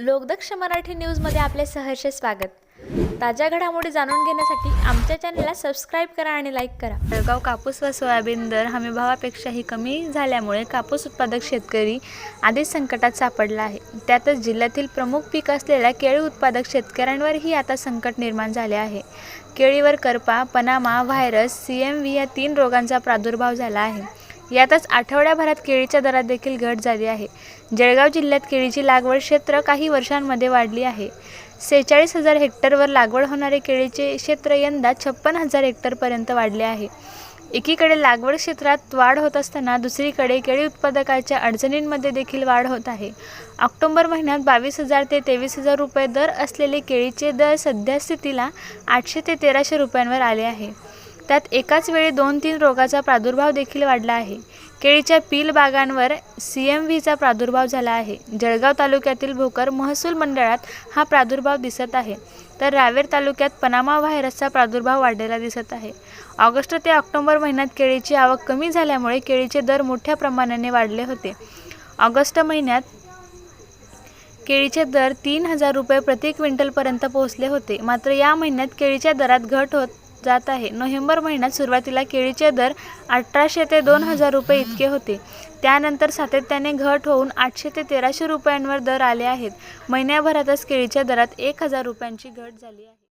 लोकदक्ष मराठी न्यूजमध्ये आपले सहर्ष स्वागत. ताज्या घडामोडी जाणून घेण्यासाठी आमच्या चॅनलला सबस्क्राईब करा आणि लाईक करा. जळगाव कापूस व सोयाबीन दर हमीभावापेक्षाही कमी झाल्यामुळे कापूस उत्पादक शेतकरी आधीच संकटात सापडला आहे. त्यातच जिल्ह्यातील प्रमुख पीक असलेल्या केळी उत्पादक शेतकऱ्यांवरही आता संकट निर्माण झाले आहे. केळीवर करपा Panama virus C M V या तीन रोगांचा प्रादुर्भाव झाला आहे. यातच आठवड्याभरात केळीच्या दरात देखील घट झाली आहे. जळगाव जिल्ह्यात केळीची लागवड क्षेत्र काही वर्षांमध्ये वाढली आहे. सेहेचाळीस हजार हेक्टरवर लागवड होणारे केळीचे क्षेत्र यंदा छप्पन हजार हेक्टरपर्यंत वाढले आहे. एकीकडे लागवड क्षेत्रात वाढ होत असताना दुसरीकडे केळी उत्पादकाच्या अडचणींमध्ये देखील वाढ होत आहे. ऑक्टोबर महिन्यात बावीस हजार ते तेवीस हजार रुपये दर असलेले केळीचे दर सध्या स्थितीला आठशे ते तेराशे रुपयांवर आले आहे. त्यात एकाच वेळी दोन तीन रोगाचा प्रादुर्भाव देखील वाढला आहे. केळीच्या पील बागांवर सी एम व्हीचा प्रादुर्भाव झाला आहे. जळगाव तालुक्यातील भोकर महसूल मंडळात हा प्रादुर्भाव दिसत आहे. तर रावेर तालुक्यात पनामा व्हायरसचा प्रादुर्भाव वाढलेला दिसत आहे. ऑगस्ट ते ऑक्टोबर महिन्यात केळीची आवक कमी झाल्यामुळे केळीचे दर मोठ्या प्रमाणाने वाढले होते. ऑगस्ट महिन्यात केळीचे दर तीन हजार रुपये प्रति क्विंटलपर्यंत पोहोचले होते. मात्र या महिन्यात केळीच्या दरात घट होत जात आहे. नोव्हेंबर महिन्यात सुरुवातीला केळीचे दर अठराशे ते दोन हजार रुपये इतके होते. त्यानंतर सातत्याने घट होऊन आठशे ते तेराशे रुपयांवर दर आले आहेत. महिन्याभरातच केळीच्या दरात एक हजार रुपयांची घट झाली आहे.